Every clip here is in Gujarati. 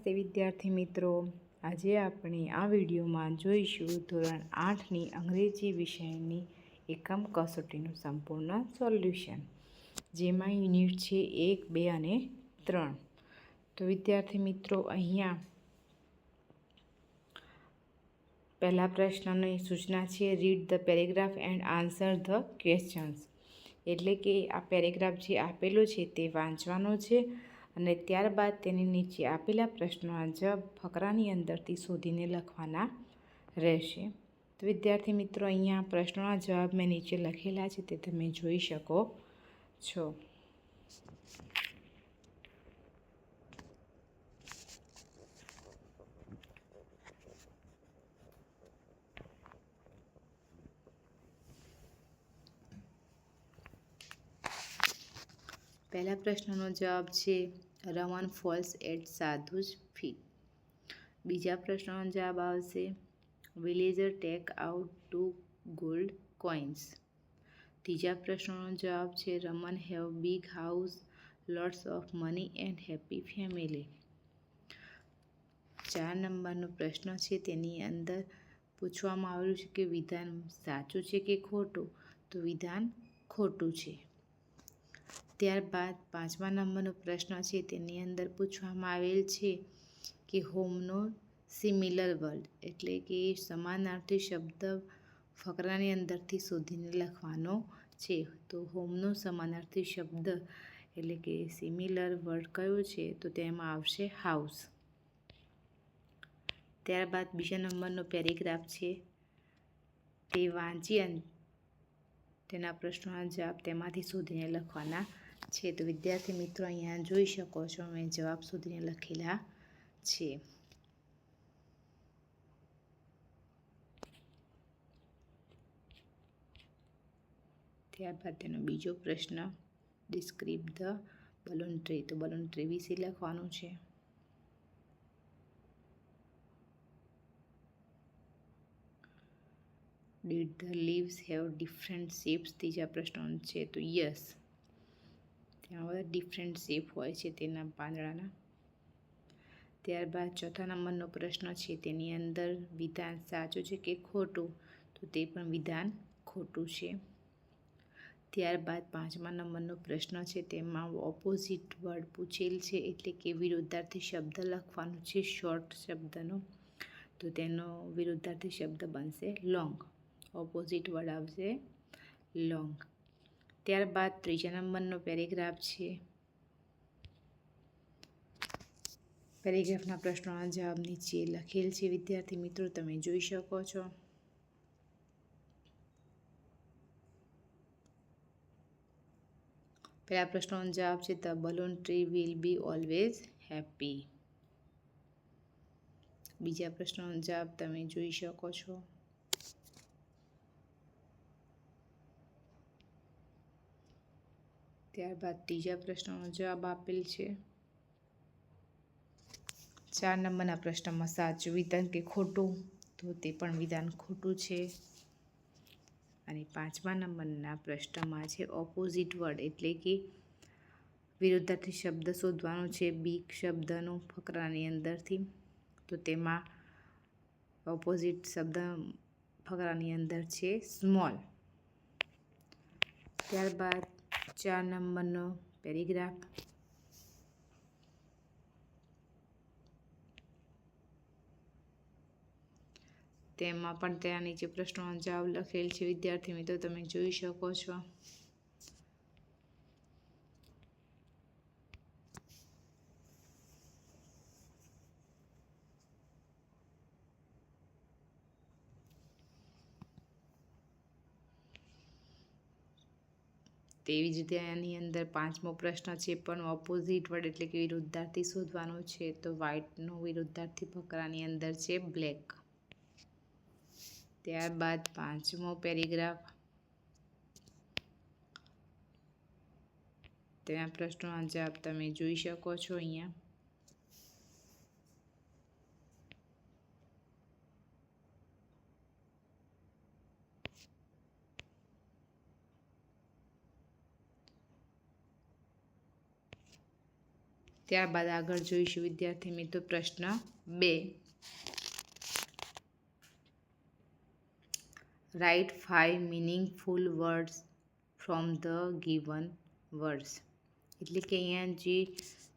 નમસ્તે વિદ્યાર્થી મિત્રો. આજે આપણે આ વિડીયોમાં જોઈશું ધોરણ આઠની અંગ્રેજી વિષયની એકમ કસોટીનું સંપૂર્ણ સોલ્યુશન, જેમાં યુનિટ છે એક, બે અને ત્રણ. તો વિદ્યાર્થી મિત્રો, અહીંયા પહેલા પ્રશ્નની સૂચના છે read the paragraph and answer the questions એટલે કે આ પેરેગ્રાફ જે આપેલો છે તે વાંચવાનો છે. અને ત્યારબાદ તેની નીચે આપેલા પ્રશ્નોના જવાબ ફકરાની અંદરથી શોધીને લખવાના રહેશે. તો વિદ્યાર્થી મિત્રો, અહીંયા પ્રશ્નોના જવાબ મેં નીચે લખેલા છે, તે તમે જોઈ શકો છો. પહેલા પ્રશ્નનો જવાબ છે Raman falls at sadhu's feet. બીજા પ્રશ્નનો જવાબ આવશે, villager take out two gold coins ત્રીજા પ્રશ્નનો જવાબ છે Raman have big house, lots of money and happy family. ચાર નંબરનો પ્રશ્ન છે, તેની અંદર પૂછવામાં આવેલું છે કે વિધાન સાચું છે કે ખોટું? તો વિધાન ખોટું છે. ત્યારબાદ પાંચમા નંબરનો પ્રશ્ન છે, તેની અંદર પૂછવામાં આવેલ છે કે હોમનો સિમિલર વર્ડ એટલે કે સમાનાર્થી શબ્દ ફકરાની અંદરથી શોધીને લખવાનો છે. તો હોમનો સમાનાર્થી શબ્દ એટલે કે સિમિલર વર્ડ કયો છે, તો તેમાં આવશે હાઉસ ત્યારબાદ બીજા નંબરનો પેરેગ્રાફ છે, તે વાંચી તેના પ્રશ્નોના જવાબ તેમાંથી શોધીને લખવાના છે. તો વિદ્યાર્થી મિત્રો અહીંયા જોઈ શકો છો મેં જવાબ સુધીને લખેલા છે. ત્યારબાદ તેનો બીજો પ્રશ્ન ડિસ્ક્રીપ ધ બલૂન ટ્રી તો બલૂન ટ્રી વિશે લખવાનું છે. Did the leaves have different shapes ત્રીજા પ્રશ્નો છે. તો યસ ત્યાં બધા ડિફરન્ટ શેપ હોય છે તેના પાંદડાના. ત્યારબાદ ચોથા નંબરનો પ્રશ્ન છે તેની અંદર વિધાન સાચું છે કે ખોટું? તો તે પણ વિધાન ખોટું છે. ત્યારબાદ પાંચમા નંબરનો પ્રશ્ન છે તેમાં ઓપોઝિટ વર્ડ પૂછેલ છે એટલે કે વિરુદ્ધાર્થી શબ્દ લખવાનો છે શોર્ટ શબ્દનો. તો તેનો વિરુદ્ધાર્થી શબ્દ બનશે લોંગ ઓપોઝિટ વર્ડ આવશે લોંગ ત્યારબાદ ત્રીજા નંબરનો પેરેગ્રાફ છે. પેરેગ્રાફના પ્રશ્નોના જવાબ નીચે લખેલ છે. વિદ્યાર્થી મિત્રો, તમે જોઈ શકો છો. પહેલા પ્રશ્નોનો જવાબ છે the balloon tree will be always happy બીજા પ્રશ્નોનો જવાબ તમે જોઈ શકો છો. ત્યારબાદ ત્રીજા પ્રશ્નનો જવાબ આપેલ છે. ચાર નંબરના પ્રશ્નમાં સાચું વિધાન કે ખોટું? તો તે પણ વિધાન ખોટું છે. અને પાંચમા નંબરના પ્રશ્નમાં છે ઓપોઝિટ વર્ડ એટલે કે વિરુદ્ધાર્થી શબ્દ શોધવાનો છે બીક શબ્દનો ફકરાની અંદરથી. તો તેમાં ઓપોઝિટ શબ્દ ફકરાની અંદર છે સ્મોલ ત્યારબાદ ચાર નંબરનો પેરેગ્રાફ. તેમાં પણ તેના નીચે પ્રશ્નોનો જવાબ લખેલ છે. વિદ્યાર્થી મિત્રો, તમે જોઈ શકો છો. તેવી જ રીતે એની અંદર પાંચમો પ્રશ્ન છે, પણ ઓપોઝિટ વર્ડ એટલે કે વિરુદ્ધાર્થી શોધવાનો છે, તો વ્હાઇટનો વિરુદ્ધાર્થી ફકરાની અંદર છે બ્લેક ત્યારબાદ પાંચમો પેરેગ્રાફ. તેના પ્રશ્નોના જવાબ તમે જોઈ શકો છો અહીંયા. ત્યારબાદ આગળ જોઈશું વિદ્યાર્થી મિત્રો પ્રશ્ન બે. Write five meaningful words from the given words એટલે કે અહીંયા જે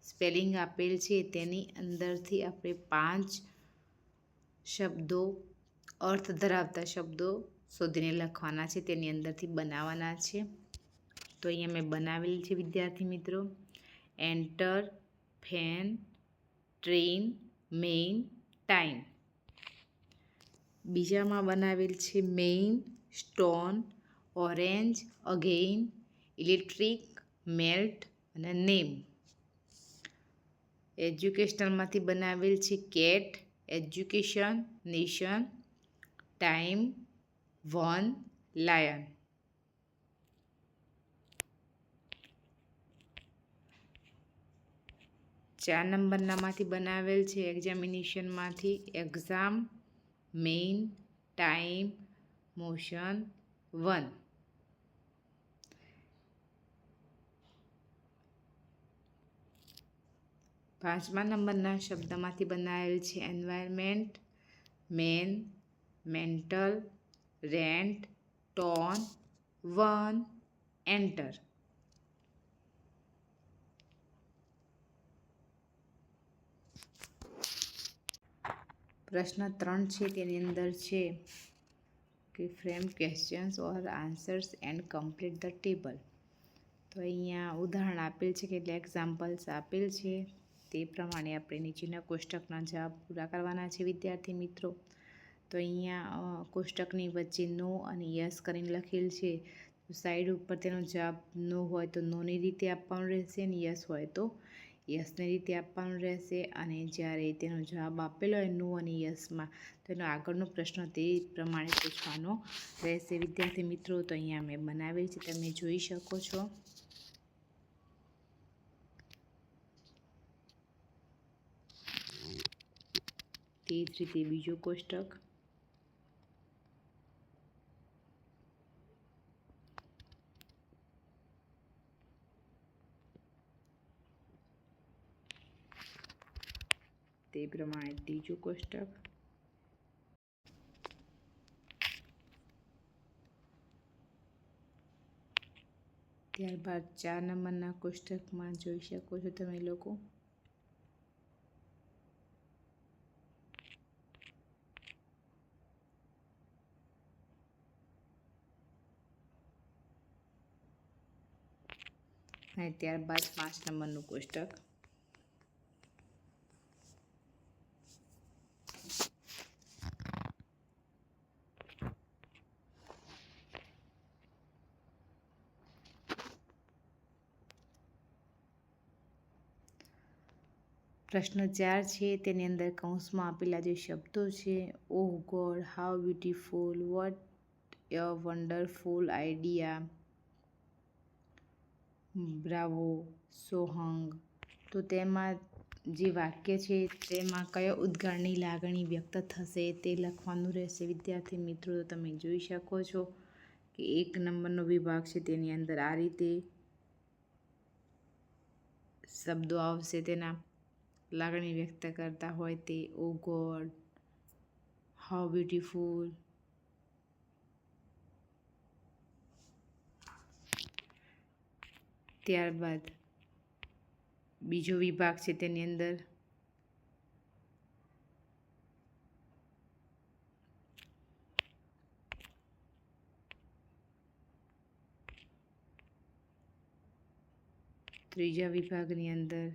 સ્પેલિંગ આપેલ છે તેની અંદરથી આપણે પાંચ શબ્દો, અર્થ ધરાવતા શબ્દો શોધીને લખવાના છે, તેની અંદરથી બનાવવાના છે. તો અહીંયા મેં બનાવેલી છે વિદ્યાર્થી મિત્રો. Enter fan train main time બીજામાં બનાવેલ છે main stone orange again electric melt અને નેમ એજ્યુકેશનલમાંથી બનાવેલ છે cat education nation time one lion ચાર નંબરનામાંથી બનાવેલ છે એક્ઝામિનેશનમાંથી. Exam, main, time, motion, one. પાંચમા નંબરના શબ્દમાંથી બનાવેલ છે environment, men, mental, rent, tone, one, enter. પ્રશ્ન ત્રણ છે તેની અંદર છે કે frame questions or answers and complete the table તો અહીંયા ઉદાહરણ આપેલ છે કેટલા એક્ઝામ્પલ્સ આપેલ છે. તે પ્રમાણે આપણે નીચેના કોષ્ટકના જવાબ પૂરા કરવાના છે, વિદ્યાર્થી મિત્રો. તો અહીંયા કોષ્ટકની વચ્ચે નો અને યસ કરીને લખેલ છે. સાઈડ ઉપર તેનો જવાબ નો હોય તો નોની રીતે આપવાનું રહેશે અને યસ હોય તો યસની રીતે આપવાનું રહેશે અને જ્યારે તેનો જવાબ આપેલો હોયનું અને યસમાં તો એનો આગળનો પ્રશ્ન તે પ્રમાણે પૂછવાનો રહેશે. વિદ્યાર્થી મિત્રો, તો અહીંયા મેં બનાવેલ છે, તમે જોઈ શકો છો. તે જ રીતે બીજો કોષ્ટક. પ્રમાણે ત્રીજું કોષ્ટક ત્યારબાદ ચાર નંબરના કોષ્ટકમાં જોઈ શકો છો તમે લોકો. ત્યારબાદ પાંચ નંબરનું કોષ્ટક. પ્રશ્ન ચાર છે, તેની અંદર કૌંસમાં આપેલા જે શબ્દો છે ઓહ god how beautiful what a wonderful idea bravo, Sohang. તો તેમાં જે વાક્ય છે, તેમાં કયો ઉદ્ગારની લાગણી વ્યક્ત થશે તે લખવાનું રહેશે. વિદ્યાર્થી મિત્રો તમે જોઈ શકો છો કે એક નંબરનો વિભાગ છે, તેની અંદર આ રીતે શબ્દો આવશે તેના. લાગણી વ્યક્ત કરતા હોય તે ઓ ગોડ હાઉ બ્યુટીફુલ ત્યારબાદ બીજો વિભાગ છે તેની અંદર ત્રીજા વિભાગની અંદર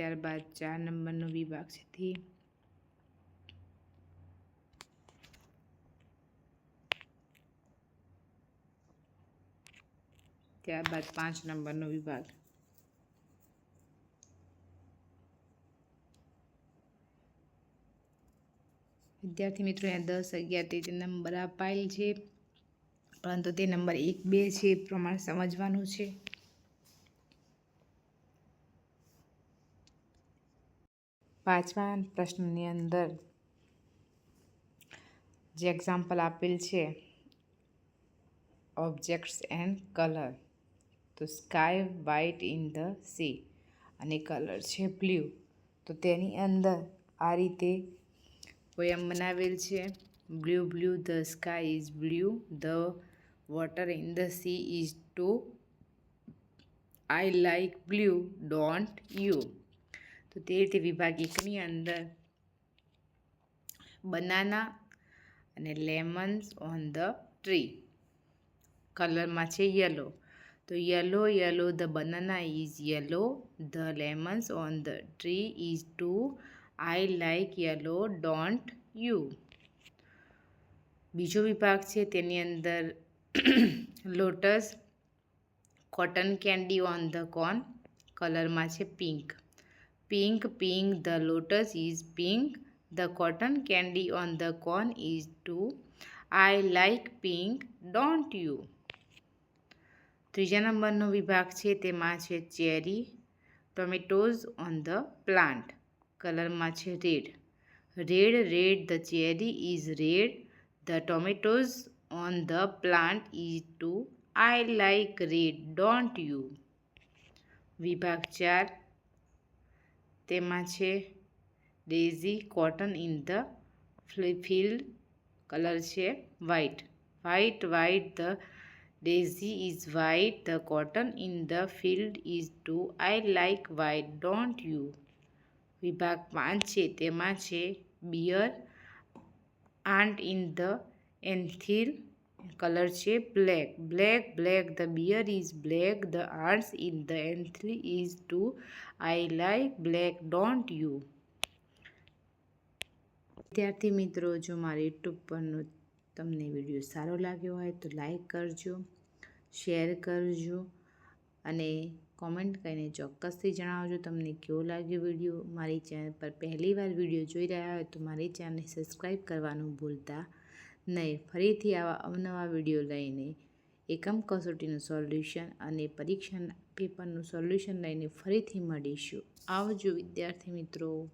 ત્યારબાદ ચાર નંબરનો વિભાગ છે તે. ત્યારબાદ પાંચ નંબરનો વિભાગ. વિદ્યાર્થી મિત્રો, અહીંયા દસ, અગિયાર તે નંબર અપાયેલ છે, પરંતુ તે નંબર એક, બે છે એ પ્રમાણે સમજવાનું છે. પાંચમા પ્રશ્નની અંદર જે એક્ઝામ્પલ આપેલ છે ઓબ્જેક્ટ્સ એન્ડ કલર તો sky white in the sea અને કલર છે બ્લુ તો તેની અંદર આ રીતે પોયમ બનાવેલ છે blue blue the sky is blue the water in the sea is too I like blue don't you તો તે રીતે વિભાગ એકની અંદર બનાના અને લેમન્સ ઓન ધ ટ્રી. કલરમાં છે યલો. તો yellow yellow, the banana is yellow, the lemons on the tree is too. I like yellow, don't you. બીજો વિભાગ છે તેની અંદર lotus, cotton candy on the cone કલરમાં છે pink. Pink pink the lotus is pink the cotton candy on the corn is too I like pink don't you ત્રીજા નંબરનો વિભાગ છે, તેમાં છે cherry, tomatoes on the plant કલરમાં છે red. Red red the cherry is red the tomatoes on the plant is too I like red don't you વિભાગ ચાર. તેમાં છે daisy, cotton in the field colour છે white. White white, the daisy is white, the cotton in the field is too. I like white, don't you? વિભાગ પાંચ છે. તેમાં છે bear ant in the anthill colour છે black. Black black, the bear is black, the ants in the anthill is too I like black. Don't you. વિદ્યાર્થી મિત્રો, જો મારા યુટ્યુબ પરનો તમને વીડિયો સારો લાગ્યો હોય તો લાઈક કરજો, શેર કરજો અને કોમેન્ટ કરીને ચોક્કસથી જણાવજો તમને કેવો લાગ્યો વીડિયો. મારી ચેનલ પર પહેલી વાર વીડિયો જોઈ રહ્યા હોય તો મારી ચેનલને સબસ્ક્રાઈબ કરવાનું ભૂલતા નહીં, ફરીથી આવા અવનવા વીડિયો લઈને એકમ કસોટીનું સોલ્યુશન અને પરીક્ષા પેપરનું સોલ્યુશન લઈને ફરીથી મળીશું. આવજો વિદ્યાર્થી મિત્રો.